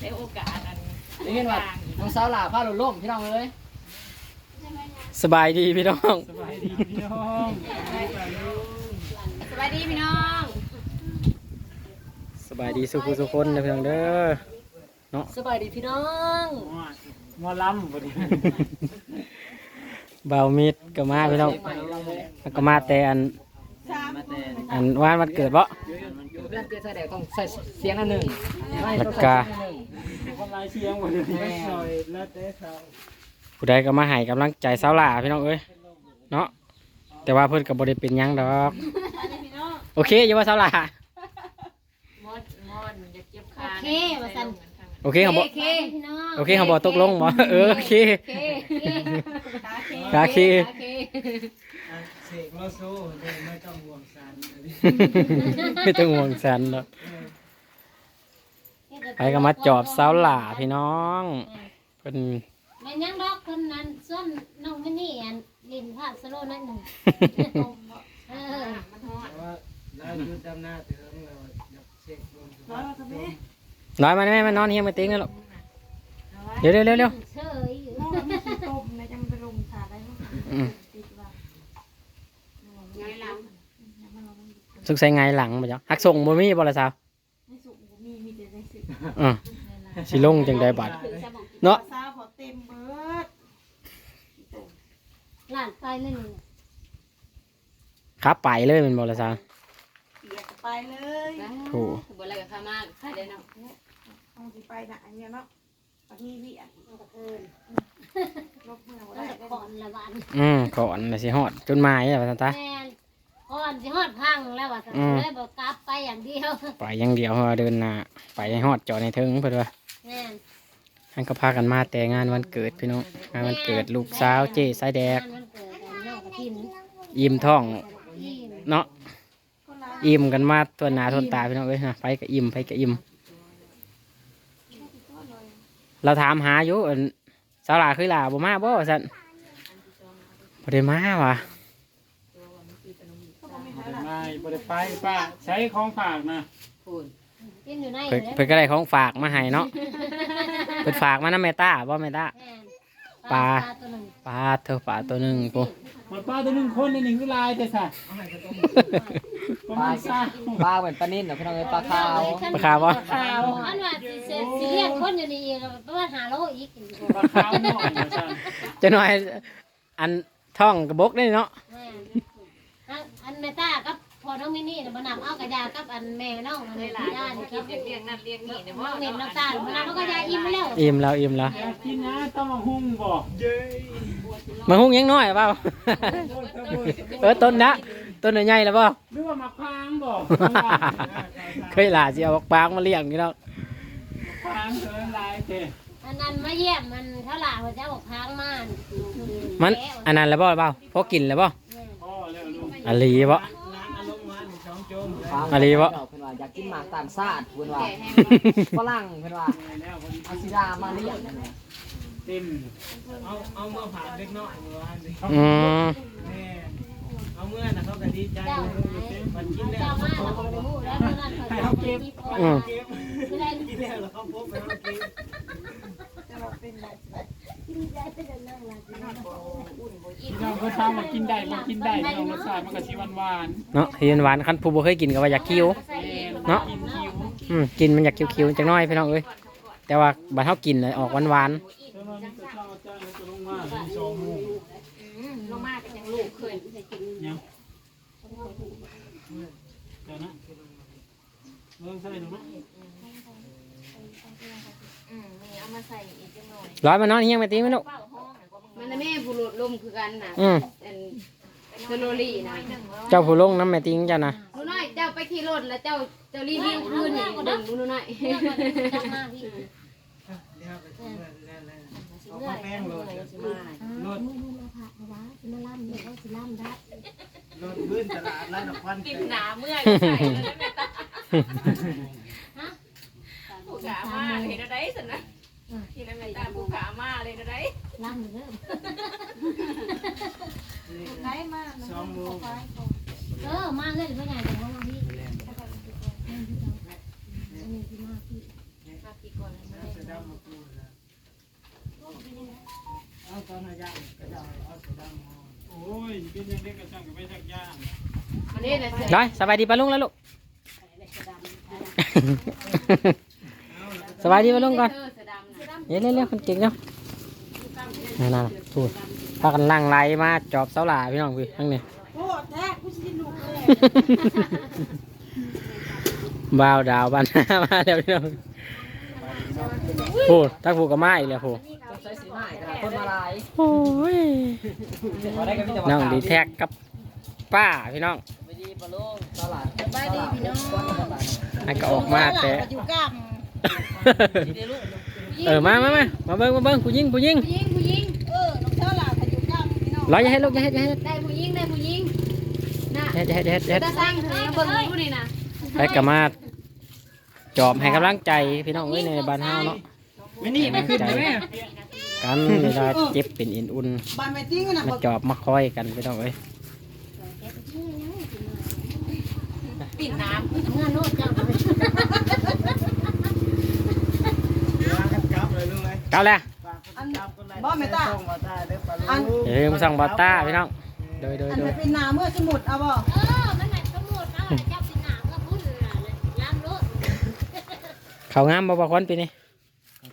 ในโอกาสอันได้ยินว่าน้องสาวหลาพาเราล่มพี่น้องเอ้ยสบายดีพี่น้องสบายดีพี่น้องสวัสดีพี่น้องสบายดีสุขุสุคนนะพี่น้องเด้อสบายดีพี่น้องหมอล้ำพอดีเบามิดก็มาพี่น้องแล้วก็มาแต่อันมาแต่อันวานวันเกิดบ่อยู่เรื่องเกิดใส่แดกต้องใส่เสียงอันหนึ่งไม่แล้วต้องก็ใลายเชียงหมดเลยซอยแล้วแต่เขาผู้ใดก็มาให้กำลังใจสาวหล่าพี่น้องเอ้ยเนาะแต่ว่าเพิ่นก็บ่ได้เป็นหยังดอกโอเคอยู่ว่าสาวหล่ามดมดอย่าเก็บคาโอเคว่าซั่น โอเคเขาบ่โอเคพี่น้องโอเคเขาบ่ตกลงบ่เออโอเคโอเคโอเคโอเคเสกโลโซ่ไม่ต้องห่วงสารไม่ต้องห่วงฉันหรอก ไปก็มาจอบสาวหล่าพี่น้องเพิ่นแม่นยังดอกคนนั้นส่วนน้องมินี่อันลินพาสโลนั่นหนึ่งเออมันฮอดว่าเราอยู่ดำหน้าเถิงเราอยากเสกลงสุภาพน้อยมาแม่มานอนเฮียมาติ้งกันหรอกเร็วเร็วเร็วเร็วเฉยอยู่ต้มไม่จำไปลงสาได้เนาะอืมติดว่าไงหลังสุกใส่ไงหลังบ่จ๊ะหักส่งบ่มีบ่ละสาว ไม่สุกบ่มีมีแต่ได้สิ อือสิลงจังไดบัดเนาะซาพอเต็มเบิดหลานไปเลยนี่ขับไปเลยแมันบ่ละสาวเปียกไปเลยโถ่บ่อะไรกับข้ามากใครได้เนาะต้องสิไปหนังเนี่ยเนาะปนี้วิอะเออลบเมื่อก็ได้จะก่อนละวันอืมก่อนน่ะสิฮอดจนหมายอะว่าซั่นตา แม่น ก่อนสิฮอดพังแล้วว่าซั่นอืม เลยบ่กลับไปอย่างเดียวไปอย่างเดียวเพราะว่าเดินหน้าไปให้ฮอดจอดในถึงเพิ่นว่าแม่นหันก็พากันมาแต่งานวันเกิดพี่น้องงานวันเกิดลูกสาวเจ๊สายแดกงานวันเกิดอันน้องกระทินยิ้มท้องที่เนาะอิ่มกันมาตัวหนาทนตาพี่น้องเอ้ยนะไปก็อิ่มไปก็อิ่มเราถามหาอยู่อั่นสาวหลาคือหลาบ่มาบ่สั่นบ่ได้มาว่ะ ไม่บริไปป้าใช้ของฝากนะพูนกินอยู่ในเพิ่นเลยเพิ่นก็ได้ของฝากมาให้เนาะเพิ่นฝากมานํแม่ตาบ่แม่ตาแม่นปลา ตัวหนึ่งปลาเธอปลาตัวหนึงปุ๊ หมดป้าตัวหนึ่งคนในหนึ่งคือลายแต่สัตว์ประมาณซ่าปลาเหมือนปลานิ่นเหรอพี่น้องเอ้ยปลาขาวปลาขาวบ่ขาวอันว่าสิเสียสิเรียกคนอยู่นี่ประมาณ5โลอีก ปลาขาวหน่อยนะสัตว์จะหน่อยอันท่องกระบกได้เนาะ แม่นอันอันแม่ตากับพ อน้องมินี่น่ะบ่นำเอากระยากับอันแม่น้องอันเลนี้ยหหลาลานนคินี่ดครับเรียงนั่นเรียงนี่เนี่ยน้ว่าองเน็ตน้องตาบ่นำเอากระยาอิ่มแล้วอิ่มแล้วอิ่มแล้วอยากกินนะต้องมาหุ้งบอกมาหุ้งยังน้อยเปล่า เออต้นนะต้นใหญ่ๆแล้วเปล่า หรือว่ามาพางบอกเคยหลาสิเอาบักปางมาเลี้ยงนี่เนาะพางเถิงลายเตะอันนั้นมาเยี่ยมมันเท่าหลาเขาจะบอกทางมามันอันนั้นแล้วบ่เปล่าพอกินแล้วบ่พ่อแล้วลูกอะลีบ่ อะไรวะ เพิ่นว่าอยากกินหมากต่างชาติเพิ่นว่าฝรั่งเพิ่นว่าแล้วพอดีเอาซิดามาเลี้ยงเต็มเอาเอาเมื่อผ่านเล็กน้อยเมื่อวานนี้อืมแม่เอาเมื่อนะเขาก็ดีใจเจ้ามันกินแล้วเจ้ามาเราก็รู้แล้วเมื่อนั้นเขาเก็บอืมไม่ได้กินแล้วแล้วเขาพบไปว่ากินจะเราเป็นแบบพี่ น้องเขาทำมากินได้มากินได้พี่น้องรสชาติมันก็ชิหวานหวานเนาะเฮียนหวานคันผู้บ่เคยกินก็ว่าอยากคิ้วเนาะ กินคิวอืมกินมันอยากคิ้วๆจังน้อยพี่น้องเอ้ยแต่ว่าบัดเฮากินเลยออกหวานเจ้าน้อยมันจะเช่าจ้างจะลงมาเป็นสองโมงลงมากันยังลูกเคยเนี่ยเดี๋ยวนะเริ่มใส่หนูนะอืมนี่เอามาใส่อีกจังหน่อยๆร้อยมานอนเฮียงไปตีมั้ยลูกมัน น่ะแม่ผู้หลุดลมคือกันน่ะอืมเป็นเทอร์โรลี่นะเจ้าผู้ลงน้ำแม่ติงเจ้านะหนูน้อยเจ้าไปขี่รถแล้วเจ้าเจ้ารีวิวคืนนี่ดึงหนูน้อยจังมาพี่เดี๋ยวไปเรื่อยๆเรื่อยๆเอาข้าวแป้งโรดโรดมือมือมาผ่าเอาวะสิมาล่ำเนี่ยเขาสิล่ำได้โรดพื้นตลาดแล้วดอกควันกินหนาเมื่อยใส่แล้วแม่ตาผู้ขามาเลยนะได้สินะที่นั่นแม่ตาผู้ขามาเลยนะได้ ล่ำเริ่มไหนมาสองโมงไปเออมาเลยเพื่อนใหญ่แต่ว่ามาพี่อันนี้ที่มาพี่มานักกี่ก่อนเลยเสือดำมาปูนะเอาตอนนั้นย่างก็จะเอาเสือดำมาโอ้ยเป็นยังเด็กกระช่างก็ไปชักย่างมันนี่นะเสือได้สบายดีปะลุงแล้วลูกสบายดีปะลุงก่อนเสือดำนะเร็วเร็วๆคนเก่งเนาะ นั่นน่ะพูดพากันลังไหลมาจอบเสาหลาพี่น้องพี่ทั้งนี้โอ้แท้กูสิลูกเลยบ่าวดาวบ้านหน้ามาแล้วพี่น้องพูดทักผูกกับไม้อีกแล้วพูดต้องใช้สีไม้กระดาษคนมาลายโอ้ยพอได้ก็มีแต่น้องดีแท็กกับป้าพี่น้องไม่ดีปะลุงตลาดสบายดีพี่น้องให้ก็ออกมาแต่อยู่กับเออมามามามาเบิ้งมาเบิ้งผู้หญิงผู้หญิง รออย่าให้ลูกอย่าให้อย่าให้ได้ผู้หญิงได้ผู้หญิงน่ะอย่าให้อย่าให้อย่าให้ตาสร้างเธอเบิ่งผู้นี่นะไปกับมาจอบให้กำลังใจพี่น้องไว้ในบ้านเฮาเนาะไม่นี่ไม่ขึ้นเลยแม่กันเวลาเจ็บเป็นอินอุ่นบ้านแม่ติ้งน่ะมาจอบมาคอยกันพี่น้องเอ้ยปิดน้เมื่อโน้ตจังย่างกันจับเลยลุงเลยเก้าแล้วอันจั บคนไหนบ่แม่ตาส่งมาได้เด้อปะอันลุงเดี๋ยวมาสั่งบอต้าพี่น้องโดยโดยอันโดไปยเป็นนาเมื่อสมุดเอาบ่เออ มันไหนตำรวจเอาจับสิหนามก็พูดเลยล้ำรถเขางามบ่บ่คนปีนี้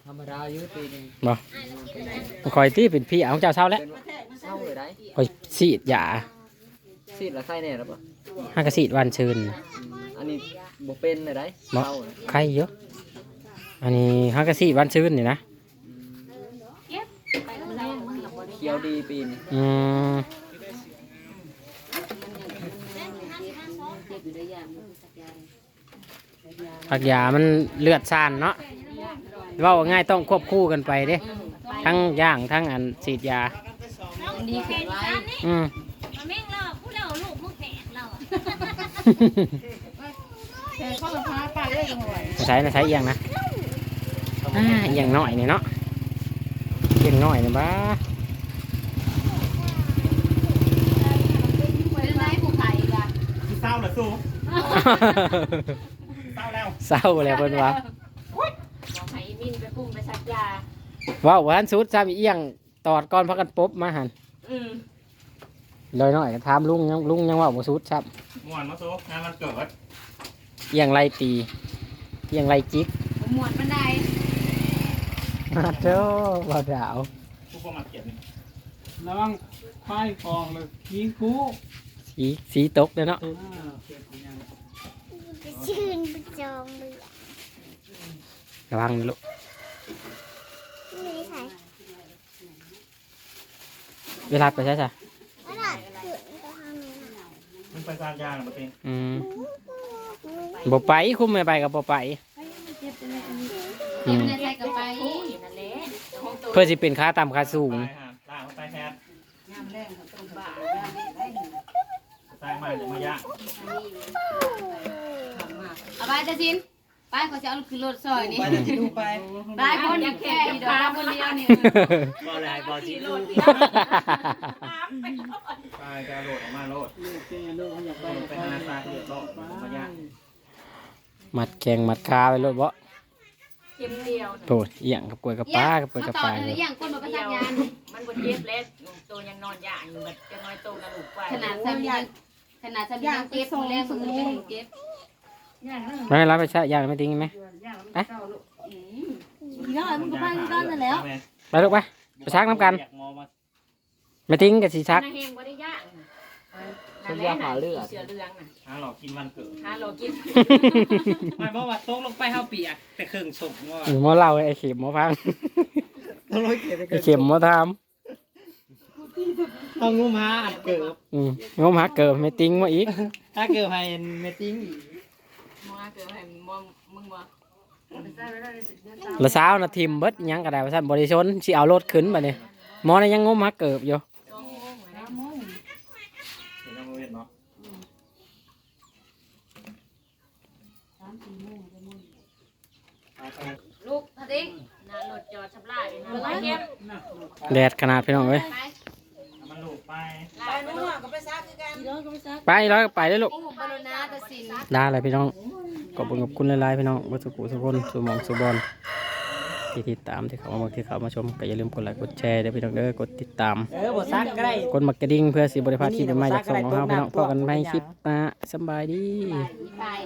ธรรมดาอยู่ปีนึงบ่คอยที่เป็นพี่เอาของเจ้าเศร้าแล้วเป็นเศร้าเลยได้คอยสีดยาซีดละไข้แน่แล้วปะห้ากระสีดวันชื่นอันนี้บ่เป็นเลยได้บ่เศร้าเลยใครเยอะอันนี้ห้ากระสีดวันชื่นนี่นะำไปแล้วได้มันหลับบริ เขียวดีปีนี้อืมเจ็บอยู่ได้ยังสักยาผักยามันเลือดซ่านเนาะเว่าง่ายต้องควบคู่กันไปเด้ ทั้งย่างทั้งอันฉีดยาน้องดีแค่นี้นี่อืมมาแม่งเราผู้เล่าลูกมึงแฝดเราแต่เขาก็พาไปเลยจังหวะใช้นะใช้เอียงนะอ่าเอียงหน่อยนี่เนาะเอียงหน่อยนี่บ้า เป็นไรผู้ไข่กัน เศร้าเหรอสู้ เศร้าแล้วเศร้าแล้วเพิ่นว่าบอกให้มินไปปรุงไปสักยาเว้าววันสุดซ้ำเอียงตอดก้อนพักกันปุ๊บมาหันอืมลอยหน่อยก็ถามลุงยังลุงยังเว่าบ่สุดครับม่วนมาสู้งานวันเกิดเอียงไรตีเอียงไรจิกหมวดบันไดมาเจ้าบ่าวดาวผู้ประมาทเกียรติระวังควายฟองเลยยิงคู่สีสีตกเลยเนาะ อ่าเก็บอย่างชื่นประจองเลยระวังนะลูกไม่ใช่เวลาไปใช่จ้ะขนาดขึ้นก็ทำนี้มันไปสร้างย่างมาเป็นอืมบ่ไปคุมไม่ไปกับบ่ไปอืมใส่กระไปนั่นแหละของตัวเพื่อสิเป็นค่าต่ำค่าสูงไปฮะล่างไปแฮดบ้าสร้างมาจะมาย่าง เอาไปจะสินไปเขาจะเอาขึ้นรถซอยนี่ไปเดี๋ยวจะดูไปไปคนแค่ดอกคนเดียวนี่บ่อะไรบ่จีรูดไปกระโดดออกมาโลดลูกเจ้าลูกเขาอยากไปไปหาซากเดือดร้อนมาย่างมัดแข่งมัดคาไปรถบ่เข็มเดียวโตเอียงกับกล้วยกับปลากับกล้วยกับปลามันเลยอย่างคนมาประสานงานมันบนเย็บเล็ตัวยังนอนย่างอยู่มันจะน้อยโตกระดูกไปขนาดซ้ำยังขนาดซ้ำยังเก็บแรงสุดเล ยเก็บไม่รับไปใช้ยางไม่ทิ้งไหมพี่น้องมันก็พาที่ด้านนั่นแล้วไปลูกไป ไปชักน้ำกัน ไม่ทิ้งกับสีชัก นาเฮงบ่ได้ย่างเชื่อยาหาเลือดเสือเรืองน่ะหาหลอกกินวันเกิดฮาโลกินไม่เพราะว่าโต๊ะลงไปเฮาเปียกแต่เครื่องสมว่าหมอเล่าไอ้เข็มหมอพังต้องร้อยเก็บไปไอ้เข็มหมอทต้องงูมาอัดเกิบำอืมงมหาเกิดไม่ทิ้งมาอีกถ้าเกิดให้เมติ้งมึงว่า เกิดให้มึงมึงว่าละสาวนะทีมเบิดอิหยังกระไดว่าท่านบริชนสิเอารถขึ้นมาเนี่ยหมอนี่ยังงมหาเกิดอยู่สองโมงแล้วเห็นยังไม่เห็นเนาะลูกทะดิ้งน่ารถจอดชำระอยู่นะเก็บแดดขนาดพี่น้องเอ้ยไปมันลูกไปไปนู้นก็ไปซักคือกันพี่น้องก็ไปซักไปร้อยก็ไปเลยลูกโอ้บาโลนาตะสิน ได้เลยพี่น้อง ขอบคุณขอบคุณหลายๆพี่น้องวัสุกุสุคนสุมองสุบอลที่ติดตามที่เขามาที่เขามาชมก็อย่าลืมกดไลค์กดแชร์เด้อพี่น้องเด้อกดติดตามเออบ่ซักก็ได้ กดมักกระดิ่งเพื่อสิบริพลาที่เป็นไม่ๆจากสองของเราพี่น้องพอกันใหม่คลิปนะสำบายดี ไป